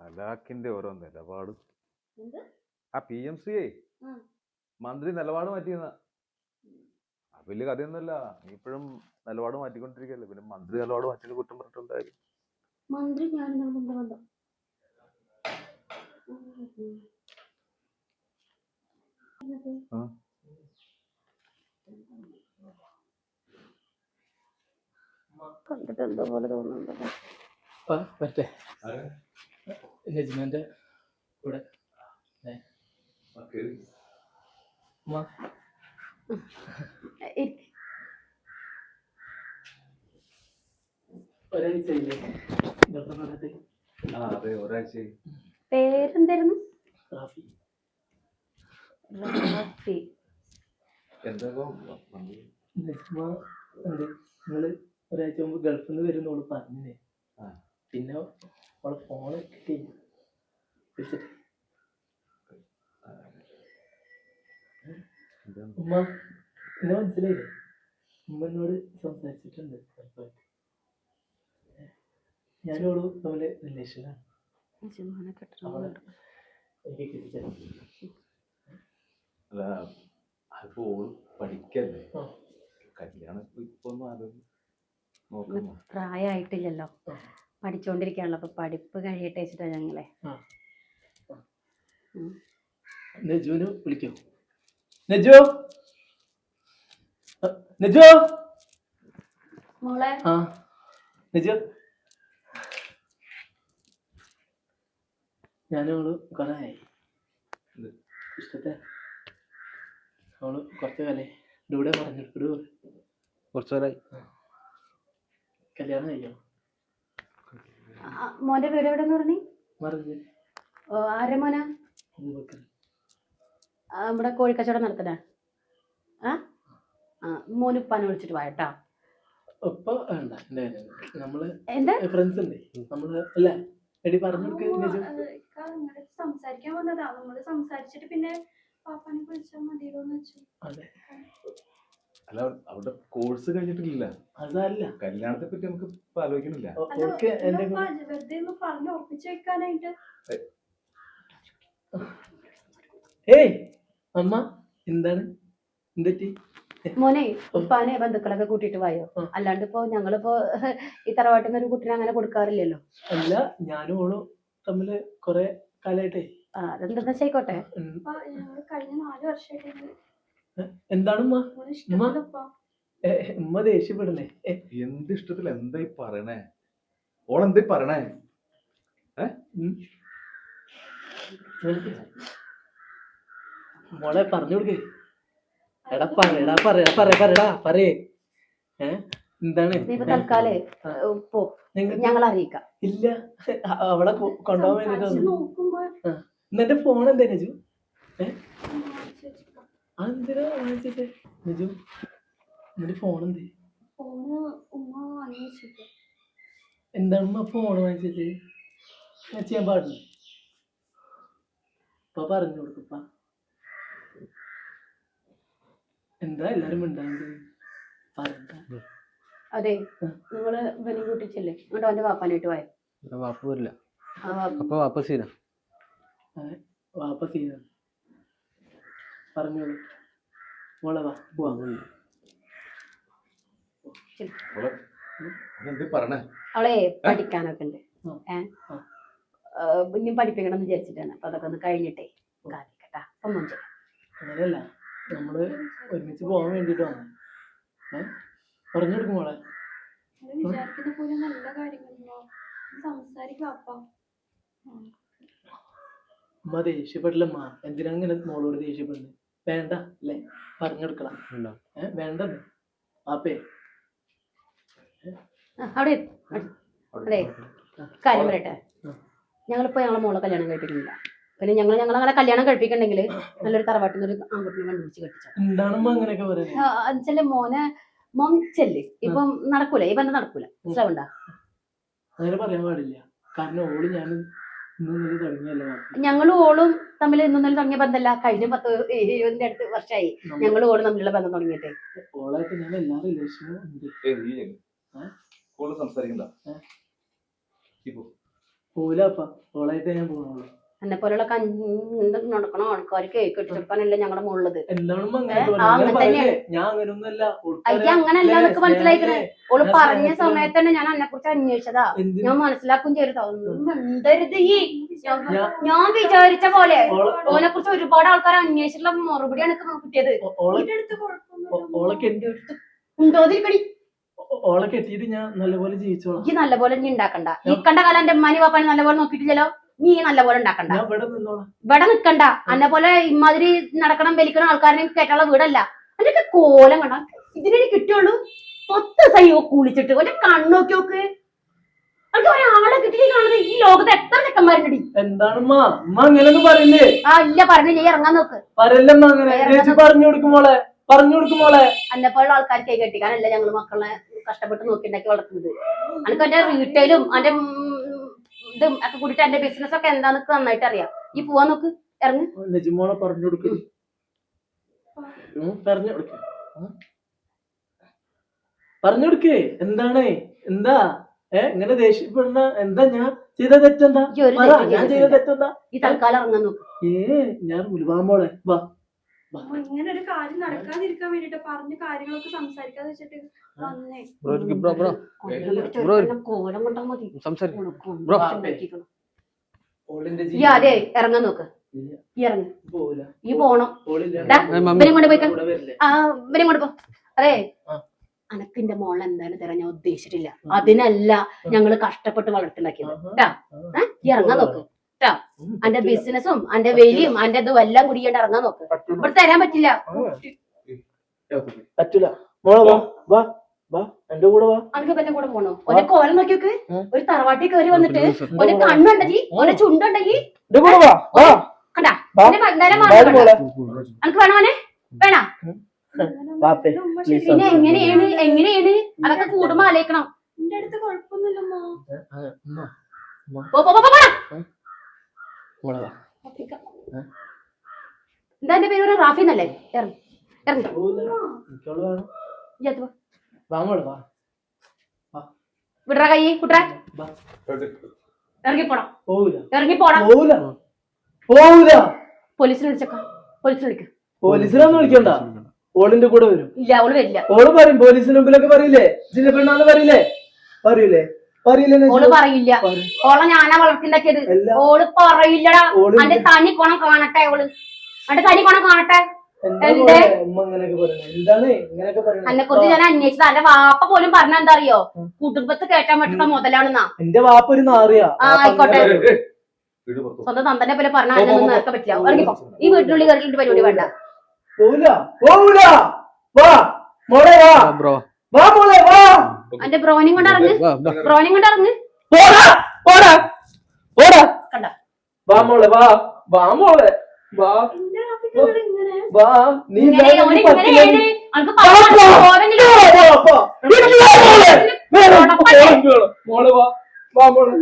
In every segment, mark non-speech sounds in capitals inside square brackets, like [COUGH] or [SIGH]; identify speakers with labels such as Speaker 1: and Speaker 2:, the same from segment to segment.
Speaker 1: ഹലാക്കിന്റെ ഓരോ നിലപാട്? ആ പി എം സി
Speaker 2: ആ.
Speaker 1: മന്ത്രി നിലപാട് മാറ്റിയെന്ന. വലിയ കഥയൊന്നുമല്ല. നീ ഇപ്പോഴും നിലപാട് മാറ്റിക്കൊണ്ടിരിക്കല്ലേ പിന്നെ മന്ത്രി നിലപാട് മാറ്റിയത് കുറ്റം പറഞ്ഞിട്ടുണ്ടായി
Speaker 2: മന്ത്രി ഞാൻ. കണ്ടിട്ട് എന്തോ പോലെ തോന്നുന്നുണ്ട്.
Speaker 3: വരട്ടെ നജ്മന്റെ കൂടെ. ഉമ്മ,
Speaker 2: ഇരിക്ക്.
Speaker 3: ഒരാഴ്ചയില്ലേ? ഡോക്ടർ പറഞ്ഞത്
Speaker 1: ആ അതെ ഒരാഴ്ച
Speaker 2: പേരെന്തായിരുന്നു?
Speaker 3: റാഫി. നിങ്ങൾ ഒരാഴ്ച മുമ്പ് ഗൾഫിൽ നിന്ന് വരുന്നോളൂ പറഞ്ഞേ
Speaker 1: ആ.
Speaker 3: പിന്നെ അവളെ ഫോൺ കിട്ടി വിളിച്ചിട്ട്. ഉമ്മ എന്നെ മനസ്സിലായില്ലേ? ഉമ്മ എന്നോട് സംസാരിച്ചിട്ടുണ്ട് ഗൾഫായിട്ട് ഞാനോട് തമ്മിൽ റിലേഷനാണ്. അവളെ എനിക്ക് കിട്ടിച്ചത്
Speaker 1: അല്ല അതിപ്പോ ഓൾ പഠിക്കല്ലേ?
Speaker 3: ആ.
Speaker 1: കല്യാണം ഇപ്പൊ ഇപ്പൊ ഒന്നും ആലോചിച്ച്
Speaker 2: പ്രായമായിട്ടില്ലല്ലോ.
Speaker 3: ആ.
Speaker 2: പഠിച്ചുകൊണ്ടിരിക്കുകയാണല്ലോ അപ്പൊ പഠിപ്പ് കഴിയട്ടെ വെച്ചിട്ടാ ഞങ്ങളെ.
Speaker 3: നജുവിന് വിളിക്കോ. നജു? അ, നജു?
Speaker 2: മോളെ.
Speaker 3: ആ നജു? ഞാനവൾ കൊറേ? ഇഷ്ടത്തെ അവൾ കുറച്ച് കാലേ ഇവിടെ പറഞ്ഞെടുക്കടു
Speaker 1: കുറച്ചുകാലായി
Speaker 3: കല്യാണം കഴിയോ
Speaker 2: ആ, മോന്റെ വീട് എവിടെന്ന് പറഞ്ഞു? ആരെ മോനാ? ഇവിടെ കോഴിക്കച്ചവടം നടത്തണ ആ? മോന് ഉപ്പാനെ വിളിച്ചിട്ട് വായട്ടാ ഉപ്പ
Speaker 3: ഇപ്പൊ വേണ്ട എന്റെ നമ്മൾ
Speaker 2: എന്താ?
Speaker 3: ഫ്രണ്ട്സ് ഉണ്ട് നമ്മൾ അല്ലേ? എടി പറഞ്ഞു
Speaker 4: സംസാരിക്കാൻ വന്നതാ. നമ്മൾ സംസാരിച്ചിട്ട് പിന്നെ പാപ്പാനെ വിളിച്ചാൽ മതിയല്ലോ എന്ന് വെച്ചു.
Speaker 1: അല്ല അവിടെ കോഴ്സ് കഴിഞ്ഞിട്ടില്ല
Speaker 3: അതല്ല.
Speaker 1: കല്യാണത്തെ പറ്റി നമുക്ക് ഇപ്പൊ ആലോചിക്കണില്ല.
Speaker 3: ഏയ് അമ്മ എന്താണ്? എന്തെറ്റി
Speaker 2: മോനെ ഉപ്പാനെ ബന്ധുക്കളൊക്കെ കൂട്ടിട്ട് വായോ? അല്ലാണ്ട് ഇപ്പൊ ഞങ്ങളിപ്പോ ഈ തറവാട്ടിൽ നിന്ന് ഒരു കുട്ടിനെ അങ്ങനെ കൊടുക്കാറില്ലല്ലോ.
Speaker 3: അല്ല ഞാനും ഓളും തമ്മിൽ കൊറേ കാലായിട്ടേ.
Speaker 2: അതെന്താ
Speaker 4: അപ്പൊ കഴിഞ്ഞ നാല് വർഷമായിട്ട്
Speaker 3: എന്താണ് ഉമ്മ? ദേഷ്യപ്പെടണേ.
Speaker 1: എന്ത് ഇഷ്ടത്തിൽ എന്തായി പറയണേ? ഓൾ എന്തായി
Speaker 3: പറയണേ. മോളെ പറഞ്ഞു കൊടുക്കേ. എടാ പറയടാ പറയാ പറയാ പറയടാ പറയേ. ഏ എന്താണ്?
Speaker 2: തൽക്കാലേ പോ.
Speaker 3: നിങ്ങ-
Speaker 2: ഞങ്ങൾ അറിയിക്കാം.
Speaker 3: ഇല്ല. അവളെ കൊണ്ടുപോകാൻ വേണ്ടിട്ട് എന്നെ ഫോൺ എന്താ അതെന്തിനാ വാങ്ങിച്ചിട്ട്? നിജു എന്നിട്ട് ഫോൺ എന്തേ?
Speaker 4: ഫോണ് ഉമ്മ
Speaker 3: എന്താണ് ഉമ്മ ഫോൺ വാങ്ങിച്ചിട്ട്? ഞാൻ ചെയ്യാൻ പാടില്ല. ഇപ്പൊ പറഞ്ഞു കൊടുക്കപ്പ എന്താ എല്ലാരും മിണ്ടാണ്ട്? പറയണ്ട.
Speaker 2: അതെ
Speaker 3: ആ.
Speaker 2: നിങ്ങൾ ഇവനും കൂട്ടിച്ചില്ലേ? എന്നിട്ട് അവന്റെ വാപ്പാനായിട്ട് പോയോ?
Speaker 5: വാപ്പ വരില്ല. അപ്പൊ വാപ്പ സീന.
Speaker 3: വാപ്പ പറഞ്ഞോളൂ. മോളെ വാ പോവാ.
Speaker 2: അവളെ പഠിക്കാനൊക്കെ ഉണ്ട്. ഇനിയും പഠിപ്പിക്കണം എന്ന് വിചാരിച്ചിട്ടാണ്. അപ്പൊ അതൊക്കെ ഒന്ന് കഴിഞ്ഞിട്ടേ കാണിക്കട്ടാ. അപ്പം മുഞ്ച
Speaker 3: അങ്ങനെയല്ല നമ്മൾ ഒരുമിച്ച് പോകാൻ വേണ്ടിട്ടാണ് പറഞ്ഞു കൊടുക്കും മോളെ.
Speaker 4: വിചാരിക്കുന്ന പോലെ നല്ല കാര്യങ്ങളോ സംസാരിക്കും അപ്പ
Speaker 3: ഉമ്മ ദേഷ്യപ്പെടില്ലമ്മ എന്തിനാ ഇങ്ങനെ മോളോട് ദേഷ്യപ്പെടുന്നത് വേണ്ട അല്ലേ? പറഞ്ഞു കൊടുക്കണം
Speaker 5: ഉണ്ടോ?
Speaker 3: ഏ വേണ്ടെന്ന് വാപ്പേ
Speaker 2: അവിടെ. അതെ കാര്യം പറയട്ടെ.
Speaker 3: ആ.
Speaker 2: ഞങ്ങളിപ്പോ ഞങ്ങളെ മോളെ കല്യാണം കഴിപ്പിക്കുന്നില്ല. പിന്നെ ഞങ്ങൾ ഞങ്ങൾ അങ്ങനെ കല്യാണം കഴിപ്പിക്കണ്ടെങ്കിൽ നല്ലൊരു തറവാട്ടിൽ ഒരു ആൺകുട്ടിനെ കണ്ടുപിടിച്ച് കെട്ടിച്ചു.
Speaker 3: എന്താണമ്മ അങ്ങനെയൊക്കെ പറയുന്നത്
Speaker 2: എന്നുവെച്ചാൽ മോനെ മോൻ ചെല്ല്. ഇപ്പം നടക്കൂല. ഈ നടക്കൂല. മനസ്സിലാവണ്ട
Speaker 3: അങ്ങനെ പറയാൻ പാടില്ല. കാരണം ഓൾ ഞാൻ
Speaker 2: ഞങ്ങളും ഓളും തമ്മിൽ ഇന്നലെ തുടങ്ങിയ ബന്ധമല്ല. കഴിഞ്ഞ പത്ത് ഇരുപതിന്റെ അടുത്ത് വർഷമായി ഞങ്ങളും ഓളും തമ്മിലുള്ള ബന്ധം തുടങ്ങിയിട്ട്.
Speaker 3: ഓളായിട്ട് ഞാൻ എല്ലാ ഉണ്ട്
Speaker 2: എന്നെ പോലുള്ള നടക്കണ ആൾക്കാർ കേക്ക് ഇട്ടെടുക്കാനല്ലേ ഞങ്ങളുടെ
Speaker 3: മുള്ളത്
Speaker 2: അയ്യ അങ്ങനല്ല എന്നൊക്കെ മനസ്സിലായിക്കണേ.
Speaker 3: ഓൾ
Speaker 2: പറഞ്ഞ. സമയത്ത് തന്നെ ഞാൻ എന്നെ കുറിച്ച് അന്വേഷിച്ചതാ ഞാൻ മനസ്സിലാക്കും ചെയ്തത് മിണ്ടരുത് ഈ. ഞാൻ- വിചാരിച്ച പോലെ. ഓനെ കുറിച്ച് ഒരുപാട് ആൾക്കാർ അന്വേഷിച്ചിട്ടുള്ള മറുപടിയാണ് എനിക്ക് കിട്ടിയത്.
Speaker 4: കുഴപ്പമൊന്നുമില്ല.
Speaker 3: ഓ- ഓളെ കെട്ടിയിട്ട് ഞാൻ നല്ലപോലെ ജീവിച്ചോളാം.
Speaker 2: ഈ നല്ലപോലെ ഉണ്ടാക്കണ്ട. ഈ കണ്ട കാലം എന്റെ ഉമ്മാനി പാപ്പാനി നല്ലപോലെ നോക്കിയിട്ടില്ലല്ലോ? നീ നല്ല പോലെ
Speaker 3: ഉണ്ടാക്കണ്ട ഇവിടെ
Speaker 2: നിക്കണ്ട. അന്നെ പോലെ ഇമാതിരി നടക്കണം വലിക്കണം ആൾക്കാരെ കേട്ടുള്ള വീടല്ല. അതിനൊക്കെ കോലം കണ്ട ഇതിനെ കിട്ടുള്ളൂ പത്ത് സൈവോ കുളിച്ചിട്ട്. ഒരു കണ്ണോക്കി നോക്ക് അത് ഒരാളെ കിട്ടി കാണുന്നത് ഈ ലോകത്ത് എത്ര ചെക്കന്മാരുണ്ടടി?
Speaker 3: എന്താണ് അങ്ങനെയൊന്നും പറയില്ലേ?
Speaker 2: ആ ഇല്ല പറഞ്ഞില്ലേ ഇറങ്ങാൻ നോക്ക്.
Speaker 3: പറയല്ലമ്മ അങ്ങനെ? പറഞ്ഞു കൊടുക്കുമോളെ പറഞ്ഞു കൊടുക്കുമോളെ
Speaker 2: അന്നെ പോലുള്ള ആൾക്കാർ കൈ കെട്ടിക്കാനല്ല ഞങ്ങൾ മക്കളെ കഷ്ടപ്പെട്ട് നോക്കിണ്ടാക്കി വളർത്തുന്നത്. അനക്ക് എന്റെ റീറ്റെയിലും എന്റെ ഇതും ഒക്കെ കൂടിയിട്ട് എന്റെ ബിസിനസ് ഒക്കെ എന്താന്നൊക്കെ നന്നായിട്ട് അറിയാം. ഈ പോവാൻ നോക്ക്. ഇറങ്ങ്.
Speaker 3: നെജിമോളെ പറഞ്ഞു കൊടുക്കും. പറഞ്ഞു കൊടുക്ക. പറഞ്ഞു കൊടുക്കേ. എന്താണ്? എന്താ? ഏ ഇങ്ങനെ ദേഷ്യപ്പെടുന്ന എന്താ ഞാൻ ചെയ്ത തെറ്റെന്താ? ഞാൻ ചെയ്ത. തെറ്റെന്താ?
Speaker 2: ഈ തൽക്കാലം ഇറങ്ങാൻ നോക്ക്.
Speaker 3: ഏ ഞാൻ ഉലുവാമോളെ വാ.
Speaker 4: ഇങ്ങനെ ഒരു കാര്യം നടക്കാതിരിക്കാൻ വേണ്ടിട്ട് പറഞ്ഞ കാര്യങ്ങളൊക്കെ സംസാരിക്കാതെ വെച്ചിട്ട് വന്നേ.
Speaker 1: Bro bro. ബ്രോ
Speaker 2: കോലം കണ്ടാ മതി.
Speaker 1: സംസാരിക്കും ബ്രോ.
Speaker 2: ഈ അതെ ഇറങ്ങാൻ നോക്ക്. ഈ ഇറങ്ങ്.
Speaker 3: പോവൂല.
Speaker 2: ഈ പോണം. കൊണ്ട് പോയിക്ക ആ കൊണ്ട് പോ. അതെ. അനക്കിന്റെ മോളെ എന്തായാലും തരാൻ ഞാൻ ഉദ്ദേശിച്ചിട്ടില്ല. അതിനല്ല ഞങ്ങൾ കഷ്ടപ്പെട്ട് വളർത്തിണ്ടാക്കിയത്.
Speaker 3: ആഹാ.
Speaker 2: ട്ടാ.
Speaker 3: ആ.
Speaker 2: ഏ? ഈ ഇറങ്ങാൻ നോക്ക്.
Speaker 3: ഉം,
Speaker 2: അന്റെ
Speaker 3: പറ്റില്ല.
Speaker 2: ബിസിനസ്സും അന്റെ വെലിയും അന്റെ ഇതും എല്ലാം കുടിക്കേണ്ട ഇറങ്ങാൻ നോക്ക്. ഇവിടെ തരാൻ പറ്റില്ല.
Speaker 3: പറ്റൂല മോളെ വാ വാ വാ. എന്റെ കൂടെ വാ.
Speaker 2: അനക്ക് കൂടെ പോണോ? ഒരു കോലം നോക്കി നോക്ക്. ഒരു തറവാട്ടി കയറി വന്നിട്ട് ഒരു കണ്ണുണ്ടെങ്കിൽ ഒരു ചുണ്ടുണ്ടെങ്കിൽ കണ്ടാ? അനക്ക് വേണോ വേണോ? [LAUGHS] പിന്നെ എങ്ങനെയാണ്? എങ്ങനെയാണ്? അതൊക്കെ കൂടുമ്പോ ആലോചിക്കണം.
Speaker 4: എന്റെ അടുത്ത് കുഴപ്പമൊന്നുമില്ലമ്മ
Speaker 2: പോ, പോ, പോ, പോ, പോടാ.
Speaker 3: മോളെ വാ
Speaker 2: എന്താ എന്റെ പേര്? റാഫി എന്നല്ലേ? ഇറങ്ങി. വിടറ കൈ കുട്ടറ.
Speaker 3: വാ.
Speaker 2: ഇറങ്ങി പോടാ
Speaker 3: പോവൂല.
Speaker 2: ഇറങ്ങി പോടാ
Speaker 3: പോവൂല. പോവൂല.
Speaker 2: പോലീസിനെ വിളിച്ചേക്കാം. പോലീസിനെ വിളിക്കാം.
Speaker 3: പോലീസിനൊന്നും വിളിക്കണ്ട. ഓളിന്റെ കൂടെ വരും.
Speaker 2: ഇല്ല ഓൾ വരില്ല.
Speaker 3: ഓൾ പറയും പോലീസിന് മുമ്പിലൊക്കെ പറയില്ലേ? ജില്ല പെണ്ണാന്ന് പറയില്ലേ? പറയൂലേ പറയില്ലേ? ഓൾ?
Speaker 2: പറയില്ല.
Speaker 3: പറയും.
Speaker 2: ഓളെ ഞാനാ വളർത്തിണ്ടാക്കിയത്. ഓൾ പറയില്ലടാ. അന്റെ തനി കോണം കാണട്ടെ ഓൾ. അന്റെ തനി കോണം കാണട്ടെ. എന്നെ കുറിച്ച് ഞാൻ അന്വേഷിച്ചത്. അന്റെ വാപ്പ പോലും പറഞ്ഞ എന്താ അറിയോ കുടുംബത്ത് കേട്ടാൻ പറ്റുന്ന മുതലാണെന്നാ.
Speaker 3: എന്റെ വാപ്പ ഒരു നാറിയാ.
Speaker 2: ആ, ആയിക്കോട്ടെ. സ്വന്തം തന്തനെ പോലെ പറഞ്ഞ
Speaker 3: പോ, പോ, പോ.
Speaker 2: നേർക്കാൻ പറ്റില്ല. ഇറങ്ങിപ്പോ ഈ വീട്ടിനുള്ളിൽ കയറിയിട്ട് പരിപാടി വേണ്ട.
Speaker 3: പോവില്ല. പോവില്ല. വാ. മോളെ വാ.
Speaker 1: ബ്രോ.
Speaker 3: വാ മോളെ വാ.
Speaker 2: അന്റെ ബ്രോനിയും കൊണ്ട് ഇറങ്ങ്.
Speaker 1: വാ
Speaker 2: കൊണ്ട് ഇറങ്ങ്.
Speaker 3: പോടാ പോടാ പോടാ.
Speaker 2: കണ്ട.
Speaker 3: വാ മോളെ വാ വാ മോളെ വാ. വാ നീ മോളെ. വാ വാ മോളെ.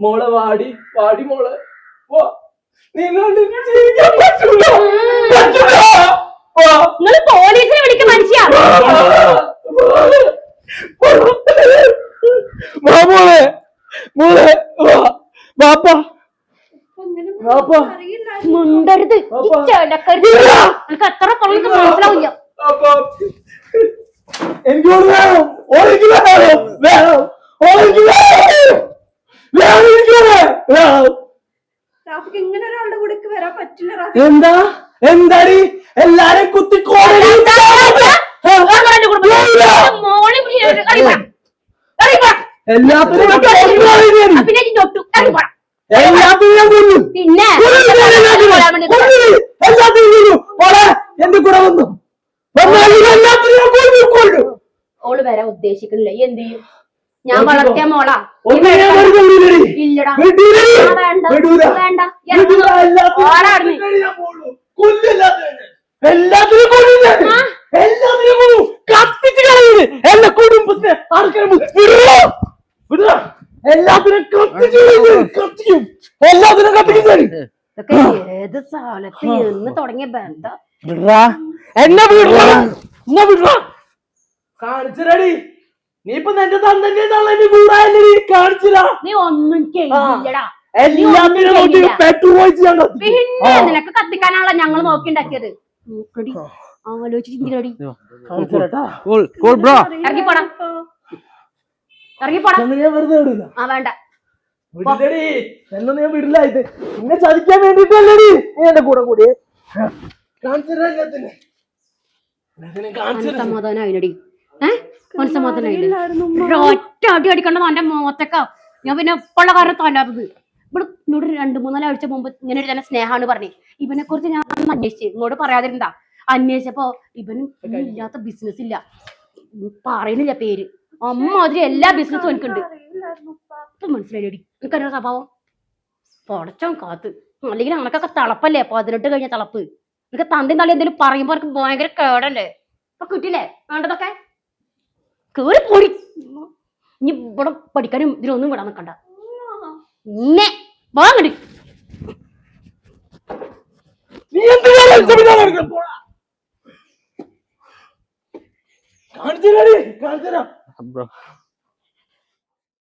Speaker 3: മോളെ വാടി വാടി മോൾ. വാ. നിന്നോട് ജീവിക്കാൻ പറ്റൂല. പറ്റൂല. പോ
Speaker 2: നിങ്ങൾ പോലീസിനെ വിളിക്ക മനുഷ്യ.
Speaker 3: വാ. മോളെ. മോളെ. വാ. വാപ്പ.
Speaker 4: അപ്പൊ
Speaker 3: വാപ്പാ.
Speaker 4: അറിയില്ലായിരുന്നു
Speaker 2: മുണ്ടരുത്. ചെടക്കരുത് എത്ര മനസ്സിലാവില്ല.
Speaker 3: എനിക്ക് വേണം. ഓൾക്ക് വേണം. വേണം. വേണം എനിക്ക് ഓളെ. വേണം
Speaker 4: റാഫിക്ക് ഇങ്ങനെ ഒരാളുടെ കൂടെ വരാൻ പറ്റില്ല റാഫി.
Speaker 3: എന്താ? എന്താടി? എല്ലാരും കുത്തി കോടതി
Speaker 2: മോളി
Speaker 3: എല്ലാത്തിനും.
Speaker 2: പിന്നെ
Speaker 3: എന്റെ കൂടെ വന്നു.
Speaker 2: ഓൾ വരാൻ എന്ത് ചെയ്യും? ഞാൻ. വളർത്തിയ മോളാ. ഇല്ലടാ. വേണ്ട.
Speaker 3: എല്ലാത്തിനും
Speaker 2: ഓടാ
Speaker 3: ഞാൻ പോളൂ. കൊല്ലും എല്ലാത്തിനും. കത്തിച്ച് കളയുന്നത് എന്റെ കുടുംബത്തെ ആർക്കും വിടുക വിടുക എല്ലാത്തിനും കത്തിച്ച് കളയുന്നത്. കത്തിക്കും. എല്ലാത്തിനും കത്തിക്കും ഞാൻ.
Speaker 2: ഇതൊക്കെ ഏത് സ്ഥലത്ത് എന്ന് തുടങ്ങിയ ബന്ധം?
Speaker 3: വിടറാ എന്നെ കാണിച്ചടി നീ ഇപ്പൊ നിന്റെ തന്നെ തള്ളി കൂടാല്ലേ കാണിച്ചില്ല?
Speaker 2: നീ ഒന്നും ചെയ്യില്ലടാ.
Speaker 3: എല്ലാത്തിനും നോക്കി. പെട്രോൾ ഒഴിച്ച് ഞാൻ കത്തിക്കും.
Speaker 2: പിന്നെ നിനക്ക് കത്തിക്കാനാണല്ലോ ഞങ്ങൾ നോക്കിണ്ടാക്കിയത്. നോക്കടി. ആലോചിച്ച് ചിന്തിക്കടി
Speaker 3: കാണിച്ചുതരാട്ടാ.
Speaker 2: ഇറങ്ങിപ്പോടാ. ഇറങ്ങിപ്പോടാ.
Speaker 3: എന്നെ ഞാൻ വെറുതെ വിടില്ല
Speaker 2: ആ വേണ്ട.
Speaker 3: വിടില്ലടി. എന്നൊന്നും ഞാൻ വിടില്ല ഇത്. നിന്നെ ചതിക്കാൻ വേണ്ടിട്ടല്ലടി. നീ എന്റെ കൂടെ കൂടി കാണിച്ചുതരാ എല്ലാത്തിനും എല്ലാത്തിനും കാണിച്ചുതരാം.
Speaker 2: മനസമാധാനം അതിനടി ഏഹ് ഒറ്റ അടി അടിക്കണ്ടത് എന്റെ മോത്തക്ക ഞാൻ പിന്നെ ഉള്ള കാരണം തോന്നാത്തത് ഇവിടെ ഇന്നോട് രണ്ടു മൂന്നാലാഴ്ച മുമ്പ് ഇങ്ങനെ ഒരു തന്നെ സ്നേഹമാണ് പറഞ്ഞു. ഇവനെ കുറിച്ച് ഞാൻ അന്വേഷിച്ചു. ഇങ്ങോട്ട് പറയാതിരുന്നാ അന്വേഷിച്ചപ്പോ ഇവന് ഇല്ലാത്ത ബിസിനസ് ഇല്ല. പറയുന്നില്ല പേര്. അമ്മ അതിൽ എല്ലാ ബിസിനസ്സും എനിക്കുണ്ട് മനസ്സിലായി എനിക്കറിയാം സ്വഭാവം. പൊടച്ചോ കാത്ത്. അല്ലെങ്കിൽ അണക്കൊക്കെ തളപ്പല്ലേ? പതിനെട്ട് കഴിഞ്ഞ തളപ്പ്. എനിക്ക് തന്തി തള്ളി എന്തെങ്കിലും പറയുമ്പോ എനിക്ക് ഭയങ്കര കേടല്ലേ? ഇപ്പൊ കിട്ടില്ലേ വേണ്ടതൊക്കെ? കേറി പോടി. ഇനി ഇവിടെ പഠിക്കാനും ഇതിനൊന്നും വിടാൻ നിൽക്കണ്ട ഇന്നെ വാങ്ങടി
Speaker 3: നീ. കാണിച്ചുതരാടി കാണിച്ചുതരാം